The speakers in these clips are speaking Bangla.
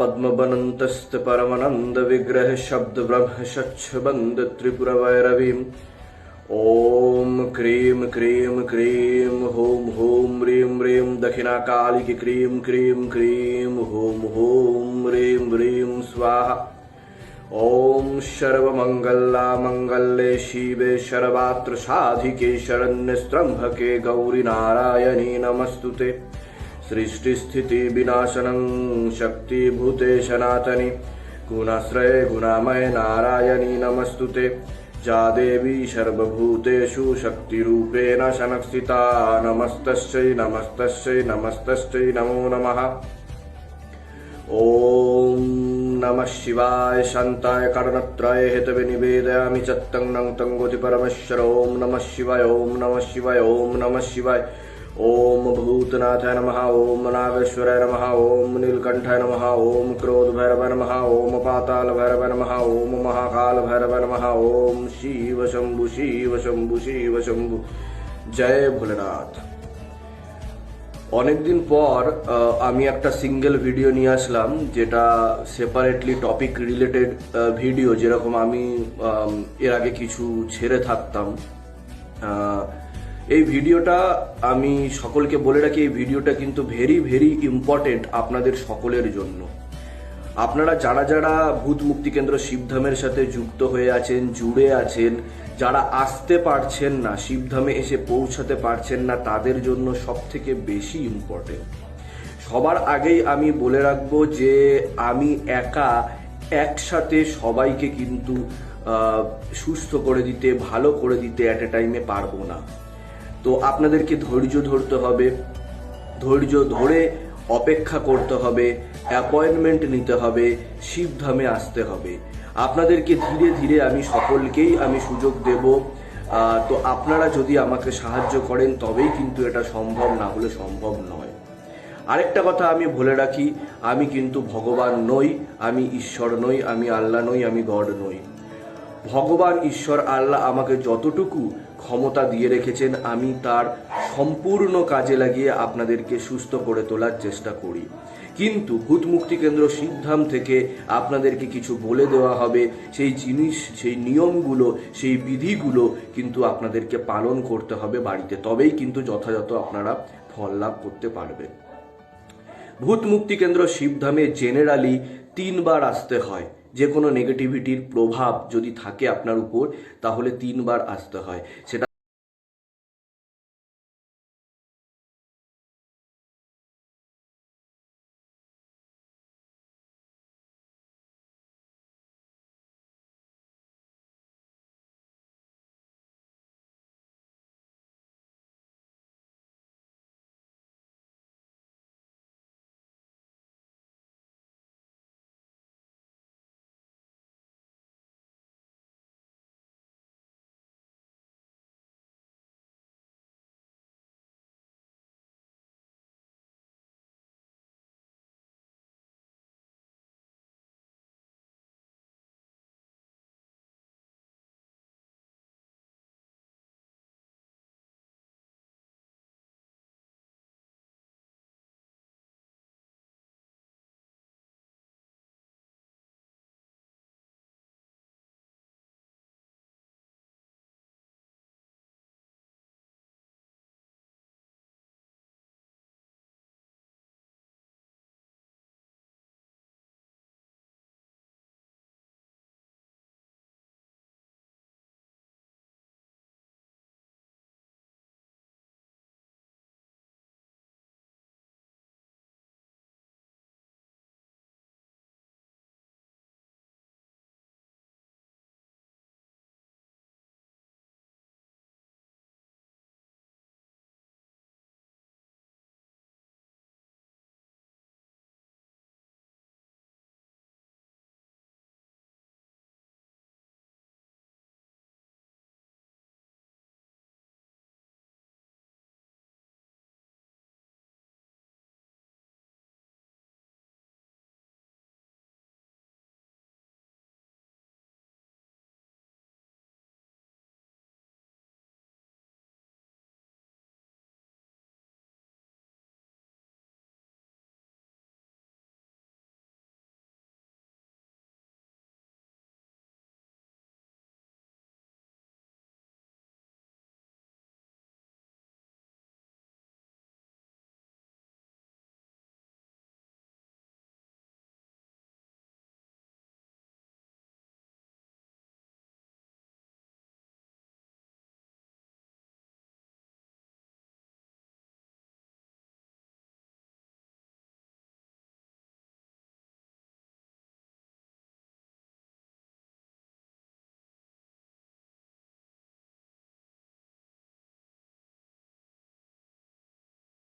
पद्मवनन्तस्त परमानन्दविग्रह शब्द ब्रह्म शच्छबन्द त्रिपुरवैरवीम् ॐ क्रीं क्रीं क्रीं हूँ हूँ ह्रीं ह्रीं, दक्षिणाकालिकि क्रीं क्रीं क्रीं हूँ हूँ ह्रीं ह्रीं, स्वाहा। ॐ सर्वमङ्गलामङ्गल्ये शिवे सर्वात्र साधिके शरण्यस्त्रम्भके गौरीनारायणी नमस्तु ते सृष्टिस्थितिविनाशनं शक्तिभूते सनातनि गुणाश्रये गुणामय नारायणी नमस्तु ते जा देवी सर्वभूतेषु शक्तिरूपेण संस्थिता नमस्तस्यै नमस्तस्यै नमस्तस्यै नमो नमः। ॐ नमः शिवाय शान्ताय करणत्रय हेतवे निवेदयामि चत्तं नं तं गोति परमेश्वर। ॐ नमः शिवाय, ॐ नमः शिवाय, ॐ नमः शिवाय। ॐ भूतनाथाय नमः ॐ नागेश्वराय नमः ॐ नीलकण्ठाय नमः ॐ क्रोधभैरवाय नमः ॐ पातालभैरवाय नमः ॐ महाकालभैरवाय नमः ॐ शिव शम्भु शिव शम्भु शिव शम्भु জয় ভোলেনাথ অনেকদিন পর আহ, আমি একটা সিঙ্গেল ভিডিও নিয়ে আসলাম যেটা সেপারেটলি টপিক রিলেটেড ভিডিও যেরকম আমি আম, এর আগে কিছু ছেড়ে থাকতাম আহ, এই ভিডিওটা আমি সকলকে বলে রাখি, এই ভিডিওটা কিন্তু ভেরি ভেরি ইম্পর্টেন্ট আপনাদের সকলের জন্য। আপনারা যারা যারা ভূত মুক্তি কেন্দ্র শিবধামের সাথে যুক্ত হয়ে আছেন, জুড়ে আছেন, যারা আসতে পারছেন না, শিবধামে এসে পৌঁছাতে পারছেন না, তাদের জন্য সব থেকে বেশি ইম্পর্টেন্ট সবার আগেই আমি বলে রাখব যে, আমি একা একসাথে সবাইকে কিন্তু সুস্থ করে দিতে, ভালো করে দিতে অ্যাট এ টাইমে পারব না। তো আপনাদেরকে ধৈর্য ধরতে হবে। ধৈর্য ধরে অপেক্ষা করতে হবে অ্যাপয়েন্টমেন্ট নিতে হবে, শিবধামে আসতে হবে। আপনাদেরকে ধীরে ধীরে আমি সকলকেই আমি সুযোগ দেব। তো আপনারা যদি আমাকে সাহায্য করেন, তবেই কিন্তু এটা সম্ভব, না হলে সম্ভব নয়। আরেকটা কথা আমি বলে রাখি, আমি কিন্তু ভগবান নই, আমি ঈশ্বর নই, আমি আল্লাহ নই, আমি গড নই। ভগবান ঈশ্বর আল্লাহ আমাকে যতটুকু ক্ষমতা দিয়ে রেখেছেন, আমি তার সম্পূর্ণ কাজে লাগিয়ে আপনাদেরকে সুস্থ করে তোলার চেষ্টা করি। কিন্তু ভূত মুক্তি কেন্দ্র শিবধাম থেকে আপনাদেরকে কিছু বলে দেওয়া হবে। সেই জিনিস, সেই নিয়মগুলো, সেই বিধিগুলো কিন্তু আপনাদেরকে পালন করতে হবে বাড়িতে। তবেই কিন্তু যথাযথ আপনারা ফল লাভ করতে পারবেন। ভূত মুক্তি কেন্দ্র শিবধামে জেনারেলি তিনবার আসতে হয়। যে কোনো নেগেটিভিটির প্রভাব যদি থাকে আপনার উপর তাহলে তিনবার আসতে হয়। সেটা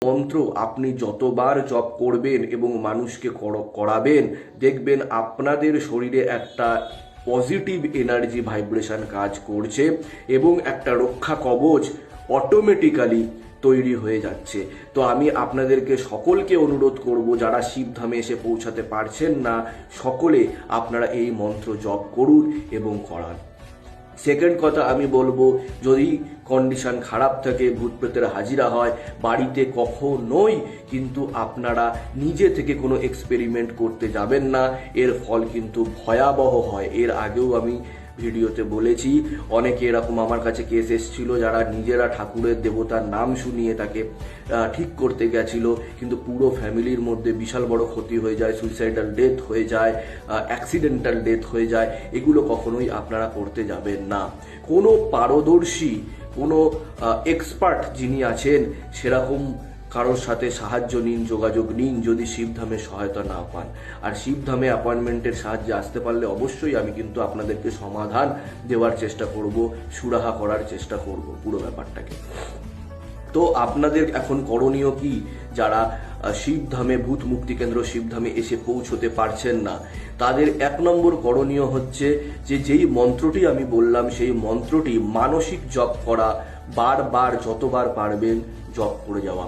মন্ত্র আপনি যতবার জপ করবেন এবং মানুষকে করাবেন, দেখবেন আপনাদের শরীরে একটা পজিটিভ এনার্জি ভাইব্রেশন কাজ করছে এবং একটা রক্ষা কবচ অটোমেটিক্যালি তৈরি হয়ে যাচ্ছে। তো আমি আপনাদেরকে সকলকে অনুরোধ করব, যারা শিবধামে এসে পৌঁছাতে পারছেন না, সকলে আপনারা এই মন্ত্র জপ করুন এবং করান। সেকেন্ড কথা আমি বলব, যদি কন্ডিশন খারাপ থাকে, ভূত প্রেতের হাজিরা হয়, বাড়িতে কখনোই কিন্তু আপনারা নিজে থেকে কোনো এক্সপেরিমেন্ট করতে যাবেন না। এর ফল কিন্তু ভয়াবহ হয়। এর আগেও আমি ভিডিওতে বলেছি, অনেকে এরকম আমার কাছে কেস এসেছিল যারা নিজেরা ঠাকুরের দেবতার নাম শুনিয়ে তাকে ঠিক করতে গেছিল, কিন্তু পুরো ফ্যামিলির মধ্যে বিশাল বড় ক্ষতি হয়ে যায় সুইসাইডাল ডেথ হয়ে যায় অ্যাক্সিডেন্টাল ডেথ হয়ে যায়, এগুলো কখনোই আপনারা করতে যাবেন না। কোনো পারদর্শী, কোনো এক্সপার্ট যিনি আছেন, সেরকম কারোর সাথে সাহায্য নিন, যোগাযোগ নিন, যদি শিবধামে সহায়তা না পান। আর শিবধামে অ্যাপয়েন্টমেন্টের সাহায্যে আসতে পারলে অবশ্যই আমি কিন্তু আপনাদেরকে সমাধান দেওয়ার চেষ্টা করব, সুরাহা করার চেষ্টা করব পুরো ব্যাপারটাকে। তো আপনাদের এখন করণীয় কি? যারা শিবধামে ভূত মুক্তি কেন্দ্র শিবধামে এসে পৌঁছতে পারছেন না, তাদের এক নম্বর করণীয় হচ্ছে যে যেই মন্ত্রটি আমি বললাম, সেই মন্ত্রটি মানসিক জপ করা, বারবার, যতবার পারবেন জপ করে যাওয়া।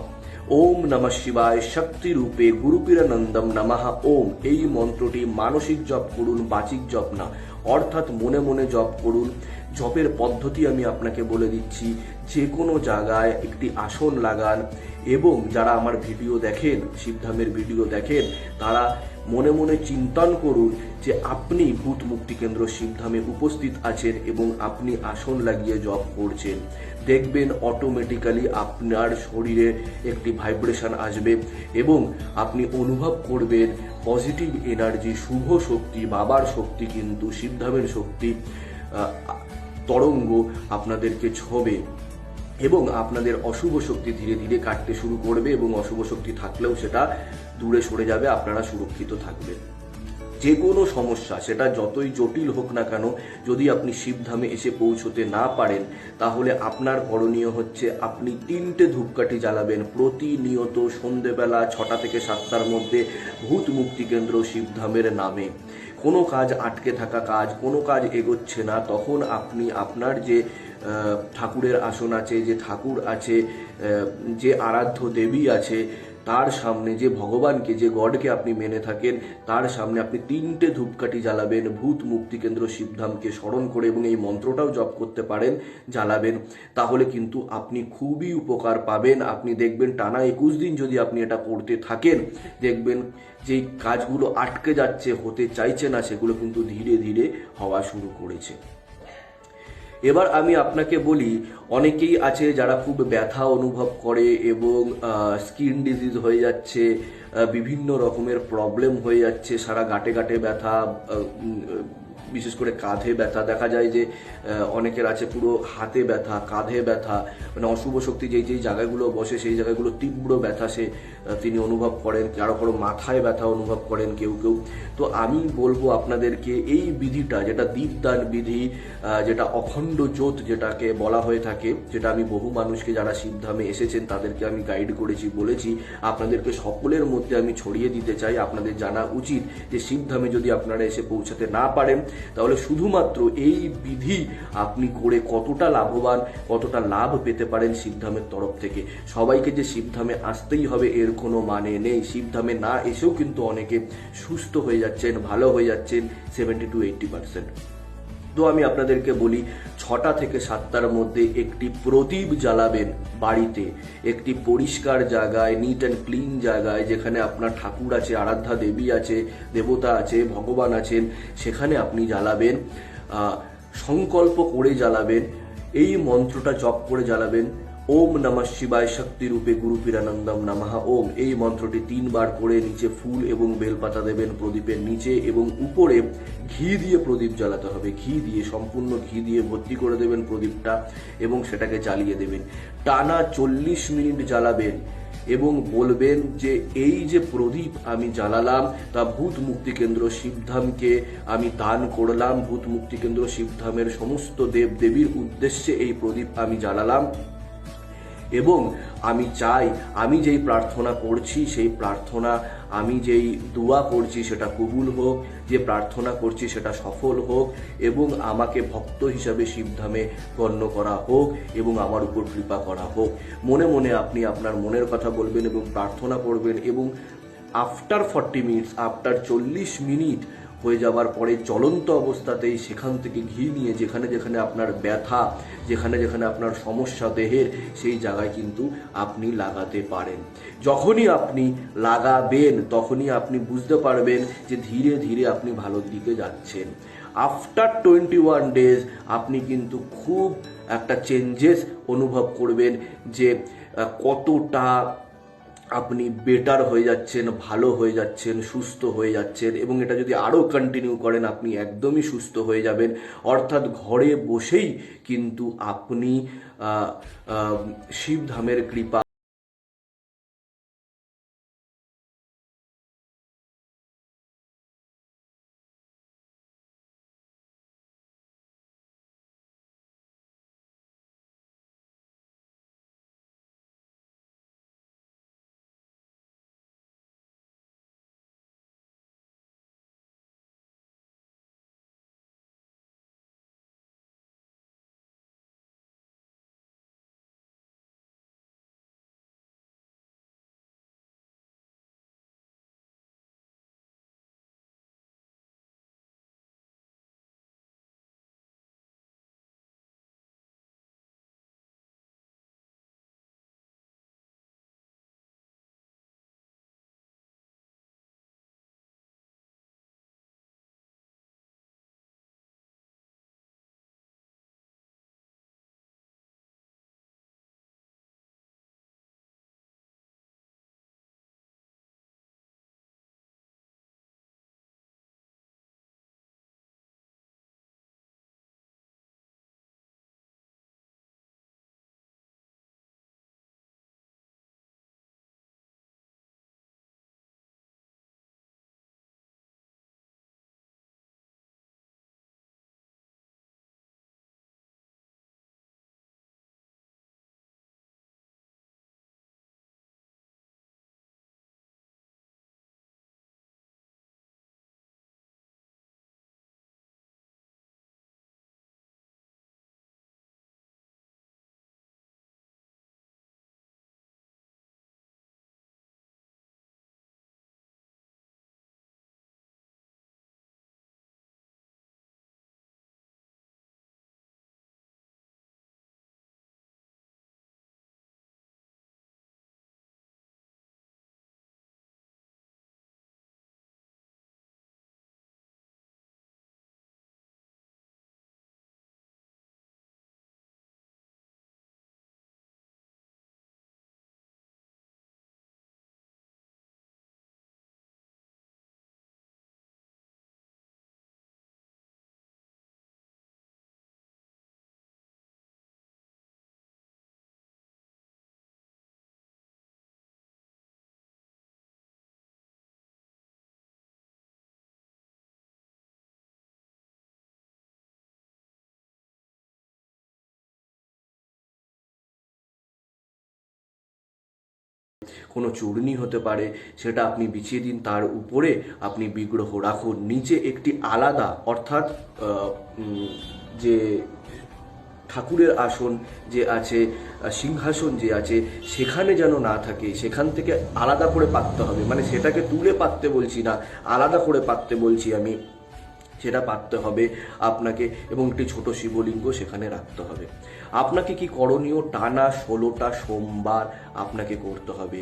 ওম নম শিবায় শক্তি রূপে গুরুপিরানন্দম নমাহা ওম, এই মন্ত্রটি মানসিক জপ করুন, বাচিক জপ না। অর্থাৎ মনে মনে জপ করুন। জপের পদ্ধতি আমি আপনাকে বলে দিচ্ছি যে কোনো জায়গায় একটি আসন লাগান এবং যারা আমার ভিডিও দেখেন, শিবধামের ভিডিও দেখেন, তারা মনে মনে চিন্তন করুন যে আপনি ভূত মুক্তি কেন্দ্র শিবধামে উপস্থিত আছেন এবং আপনি আসন লাগিয়ে জব করছেন। দেখবেন অটোমেটিক্যালি আপনার শরীরে একটি ভাইব্রেশন আসবে এবং আপনি অনুভব করবেন পজিটিভ এনার্জি শুভ শক্তি, বাবার শক্তি কিন্তু শিবধামের শক্তি তরঙ্গ আপনাদেরকে ছবে এবং আপনাদের অশুভ শক্তি ধীরে ধীরে কাটতে শুরু করবে এবং অশুভ শক্তি থাকলেও সেটা দূরে সরে যাবে, আপনারা সুরক্ষিত থাকবেন। যে কোনো সমস্যা, সেটা যতই জটিল হোক না কেন, যদি আপনি শিবধামে এসে পৌঁছতে না পারেন, তাহলে আপনার করণীয় হচ্ছে আপনি তিনটে ধূপকাঠি জ্বালাবেন প্রতিনিয়ত সন্ধেবেলা ছটা থেকে সাতটার মধ্যে ভূত মুক্তি কেন্দ্র শিবধামের নামে। কোনো কাজ আটকে থাকা কাজ, কোনো কাজ এগোচ্ছে না, তখন আপনি আপনার যে ঠাকুরের আসন আছে, যে ঠাকুর আছে যে আরাধ্য দেবী আছে তার সামনে যে ভগবানকে, যে গডকে আপনি মেনে থাকেন, তার সামনে আপনি তিনটে ধূপকাঠি জ্বালাবেন, ভূত মুক্তি কেন্দ্র শিবধামকে স্মরণ করে এবং এই মন্ত্রটাও জপ করতে পারেন, জ্বালাবেন। তাহলে কিন্তু আপনি খুবই উপকার পাবেন। আপনি দেখবেন টানা একুশ দিন যদি আপনি এটা করতে থাকেন, দেখবেন যেই কাজগুলো আটকে যাচ্ছে, হতে চাইছে না, সেগুলো কিন্তু ধীরে ধীরে হওয়া শুরু করেছে। এবার আমি আপনাকে বলি, অনেকেই আছে যারা খুব ব্যথা অনুভব করে এবং স্কিন ডিজিজ হয়ে যাচ্ছে বিভিন্ন রকমের প্রবলেম হয়ে যাচ্ছে, সারা গাটে গাটে ব্যথা বিশেষ করে কাঁধে ব্যথা। দেখা যায় যে অনেকের আছে পুরো হাতে ব্যথা, কাঁধে ব্যথা মানে অশুভ শক্তি যেই যেই জায়গাগুলো বসে সেই জায়গাগুলো তীব্র ব্যথা সে তিনি অনুভব করেন। কারও কারও মাথায় ব্যথা অনুভব করেন কেউ কেউ। তো আমি বলব আপনাদেরকে এই বিধিটা, যেটা দীপদান বিধি যেটা অখণ্ড জ্যোত যেটাকে বলা হয়ে থাকে, যেটা আমি বহু মানুষকে যারা শিবধামে এসেছেন তাদেরকে আমি গাইড করেছি, বলেছি। আপনাদেরকে সকলের মধ্যে আমি ছড়িয়ে দিতে চাই। আপনাদের জানা উচিত যে শিবধামে যদি আপনারা এসে পৌঁছাতে না পারেন তাহলে শুধুমাত্র এই বিধি আপনি করে কতটা লাভবান, কতটা লাভ পেতে পারেন শিবধামের তরফ থেকে। সবাইকে যে শিবধামে আসতেই হবে, এর কোনো মানে নেই। শিবধামে না এসেও কিন্তু অনেকে সুস্থ হয়ে যাচ্ছেন, ভালো হয়ে যাচ্ছেন সেভেন্টি টু এইটটি পার্সেন্ট তো আমি আপনাদেরকে বলি, ছটা থেকে সাতটার মধ্যে একটি প্রদীপ জ্বালাবেন বাড়িতে। একটি পরিষ্কার জায়গায় নিট অ্যান্ড ক্লিন জায়গায়, যেখানে আপনার ঠাকুর আছে, আরাধ্যা দেবী আছে, দেবতা আছে, ভগবান আছেন, সেখানে আপনি জ্বালাবেন। সংকল্প করে জ্বালাবেন। এই মন্ত্রটা জপ করে জ্বালাবেন। ওম নমঃ শিবায় শক্তি রূপে গুরু পিরানন্দম নামাহা ওম। এই মন্ত্রটি তিনবার করে নিচে ফুল এবং বেলপাতা দেবেন প্রদীপের নিচে এবং উপরে ঘি দিয়ে প্রদীপ জ্বালাতে হবে। ঘি দিয়ে, সম্পূর্ণ ঘি দিয়ে ভর্তি করে দেবেন প্রদীপটা এবং সেটাকে জ্বালিয়ে দেবেন। টানা চল্লিশ মিনিট জ্বালাবেন এবং বলবেন যে, এই যে প্রদীপ আমি জ্বালালাম, তা ভূত মুক্তি কেন্দ্র শিবধামকে আমি দান করলাম। ভূত মুক্তি কেন্দ্র শিবধামের সমস্ত দেব দেবীর উদ্দেশ্যে এই প্রদীপ আমি জ্বালালাম। এবং আমি চাই, আমি যেই প্রার্থনা করছি, সেই প্রার্থনা, আমি যেই দোয়া করছি সেটা কবুল হোক, যে প্রার্থনা করছি সেটা সফল হোক, এবং আমাকে ভক্ত হিসাবে শিবধামে গণ্য করা হোক এবং আমার উপর কৃপা করা হোক। মনে মনে আপনি আপনার মনের কথা বলবেন এবং প্রার্থনা করবেন এবং আফটার ফর্টি মিনিটস আফটার চল্লিশ মিনিট হয়ে যাবার পরে চলন্ত অবস্থাতেই সেখান থেকে ঘি নিয়ে যেখানে যেখানে আপনার ব্যথা, যেখানে যেখানে আপনার সমস্যা দেহের, সেই জায়গায় কিন্তু আপনি লাগাতে পারেন। যখনই আপনি লাগাবেন, তখনই আপনি বুঝতে পারবেন যে ধীরে ধীরে আপনি ভালোর দিকে যাচ্ছেন। আফটার টোয়েন্টি ওয়ান ডেজ আপনি কিন্তু খুব একটা চেঞ্জেস অনুভব করবেন যে কতটা আপনি বেটার হয়ে যাচ্ছেন, ভালো হয়ে যাচ্ছেন, সুস্থ হয়ে যাচ্ছেন এবং এটা যদি আরও কন্টিনিউ করেন, আপনি একদমই সুস্থ হয়ে যাবেন। অর্থাৎ ঘরে বসেই কিন্তু আপনি শিবধামের কৃপা কোনো চূর্ণি হতে পারে, সেটা আপনি বিছিয়ে দিন। তার উপরে আপনি বিগ্রহ রাখুন। নিচে একটি আলাদা, অর্থাৎ যে ঠাকুরের আসন যে আছে সিংহাসন যে আছে, সেখানে যেন না থাকে, সেখান থেকে আলাদা করে পাততে হবে। মানে সেটাকে তুলে পাততে বলছি না, আলাদা করে পাততে বলছি আমি। সেটা পাততে হবে আপনাকে এবং একটি ছোট শিবলিঙ্গ সেখানে রাখতে হবে। আপনাকে কি করণীয়? টানা ষোলোটা সোমবার আপনাকে করতে হবে।